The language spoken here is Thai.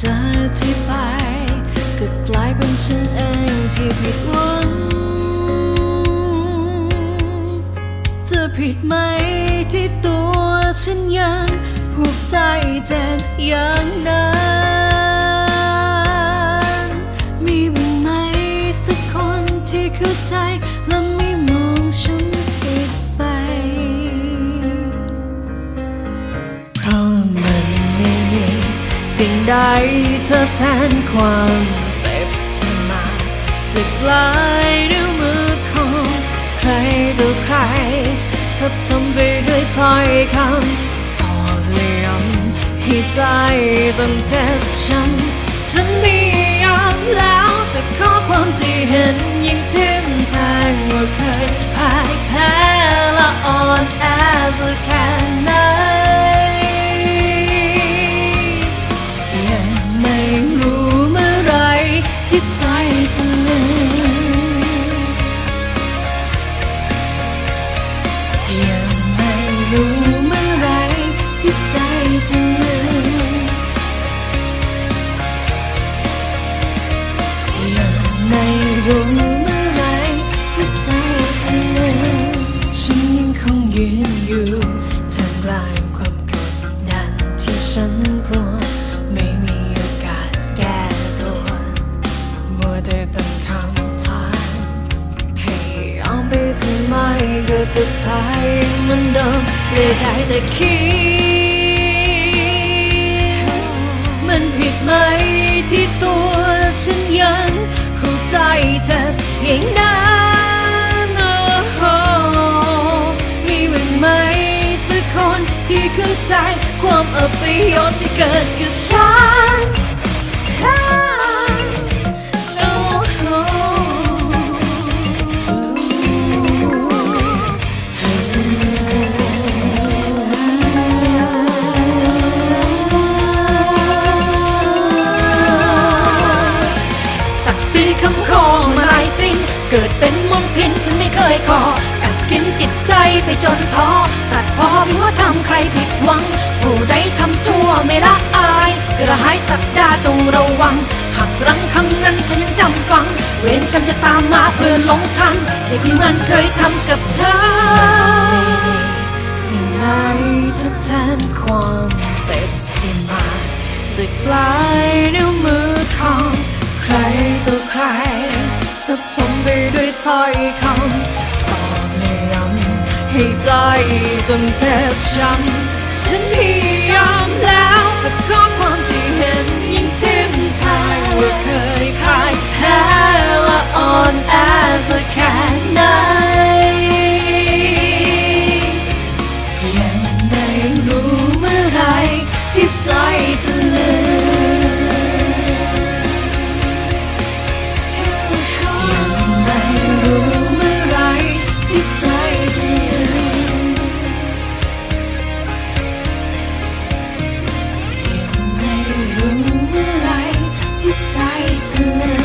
จอที่ไปก็กลายเป็นฉันเองที่ผิดหวังจะผิดไหมที่ตัวฉันยังผูกใจเจ็บอย่างนั้น สิ่งใดเธอแทนความเจ็บที่มาจากลายนิ้วมือของใครต่อใครทับทำไปด้วยถ้อยคำต่อเลี่ยมให้ใจต้องเจ็บช้ำฉันพยายามแล้วแต่ข้อความที่เห็นยังทิ่มแทงว่าเคยพ่ายแพ้และอ่อนแอสักแค่ ที่ใจจะลืมยังไม่รู้เมื่อไรที่ใจจะลืมยังไม่รู้เมื่อไรที่ใจจะลืมฉันยังคงยืนอยู่ท่ามกลางความกดดันที่ฉัน ไมก็สุดท้ายเหมันเดิมเลยได้แต่คิด มันผิดไหมที่ตัวฉันยังเข้าใจเธอเพียงนั้นโอ้โหมีบ้างไหมสักคนที่เข้าใจความอัปยศที่เกิดกับฉัน คำคอมาลายสิ้นเกิดเป็นมนทินฉันไม่เคยขอกัดกินจิตใจไปจนท้อตัดพอไม่ว่าทำใครผิดหวัง ผู้ใดทำชั่วไม่ละอาย กระหายสักดาจงระวัง หักรั้งคำนั้นฉันยังจำฟัง เวรกรรมจะตามมาเพื่อหลงทันในที่มันเคยทำกับฉันสิ่งใดทดแทนความเจ็บที่มาจากปลายนิ้วมือของใครต่อใคร ทับทมไปด้วยถ้อยคำต่อเนื่อให้ใจต้องเจ็บช้ำฉันพยายามแล้วแต่ข้อความที่เห็นยิ่งทิ่มแทงว่าเคยพายแพ้และอ่อนแอจะแค่ It's.